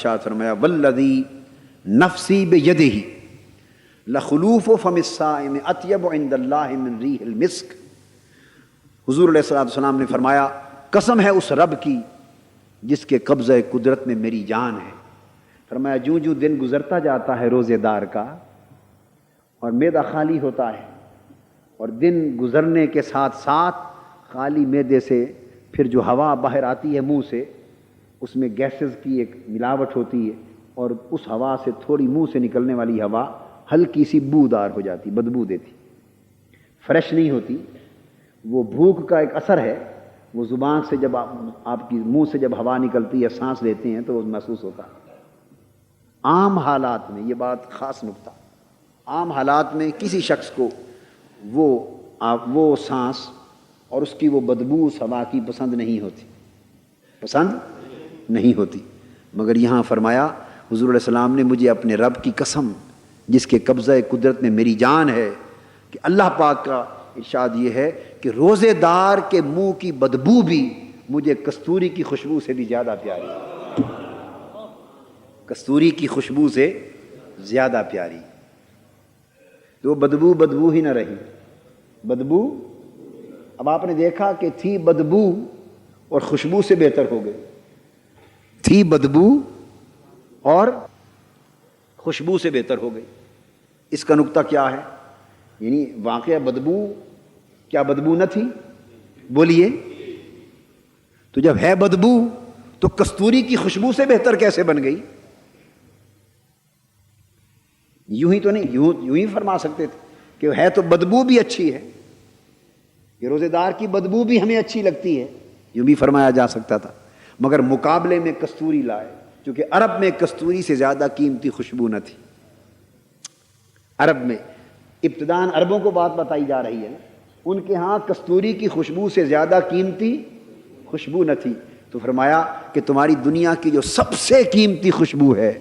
ارشاد فرمایا ولدی نفسی بے لخلوف و فمسائم اطیب عند اللہ من ریح المسک. حضور علیہ السلام السلام نے فرمایا، قسم ہے اس رب کی جس کے قبضہ قدرت میں میری جان ہے. فرمایا جو جو دن گزرتا جاتا ہے روزے دار کا اور میدا خالی ہوتا ہے اور دن گزرنے کے ساتھ ساتھ خالی میدے سے پھر جو ہوا باہر آتی ہے منہ سے اس میں گیسز کی ایک ملاوٹ ہوتی ہے اور اس ہوا سے تھوڑی منہ سے نکلنے والی ہوا ہلکی سی بودار ہو جاتی، بدبو دیتی۔ فریش نہیں ہوتی، وہ بھوک کا ایک اثر ہے۔ وہ زبان سے جب آپ کی منہ سے جب ہوا نکلتی ہے، سانس لیتے ہیں تو وہ محسوس ہوتا۔ عام حالات میں یہ بات خاص نقطہ۔ عام حالات میں کسی شخص کو وہ، آپ، وہ سانس اور اس کی وہ بدبو اس ہوا کی پسند نہیں ہوتی۔ پسند؟ نہیں ہوتی۔ مگر یہاں فرمایا، حضور علیہ السلام نے مجھے اپنے رب کی قسم، جس کے قبضہ قدرت میں میری جان ہے، کہ اللہ پاک کا ارشاد یہ ہے کہ روزے دار کے منہ کی بدبو بھی مجھے کستوری کی خوشبو سے بھی زیادہ پیاری۔ کستوری کی خوشبو سے زیادہ پیاری۔ تو بدبو بدبو ہی نہ رہی۔ بدبو، اب آپ نے دیکھا کہ تھی بدبو اور خوشبو سے بہتر ہو گئے تھی بدبو اور خوشبو سے بہتر ہو گئی۔ اس کا نقطہ کیا ہے؟ یعنی واقعہ بدبو، کیا بدبو نہ تھی؟ بولیے۔ تو جب ہے بدبو، تو کستوری کی خوشبو سے بہتر کیسے بن گئی؟ یوں ہی تو نہیں، یوں یوں ہی فرما سکتے تھے کہ ہے تو بدبو بھی اچھی ہے یہ روزے دار کی بدبو بھی ہمیں اچھی لگتی ہے، یوں بھی فرمایا جا سکتا تھا۔ مگر مقابلے میں کستوری لائے کیونکہ عرب میں کستوری سے زیادہ قیمتی خوشبو نہ تھی۔ عرب میں ابتدان عربوں کو بات بتائی جا رہی ہے نا، ان کے ہاں کستوری کی خوشبو سے زیادہ قیمتی خوشبو نہ تھی۔ تو فرمایا کہ تمہاری دنیا کی جو سب سے قیمتی خوشبو ہے،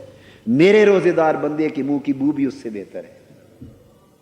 میرے روزے دار بندے کی منہ کی بو بھی اس سے بہتر ہے۔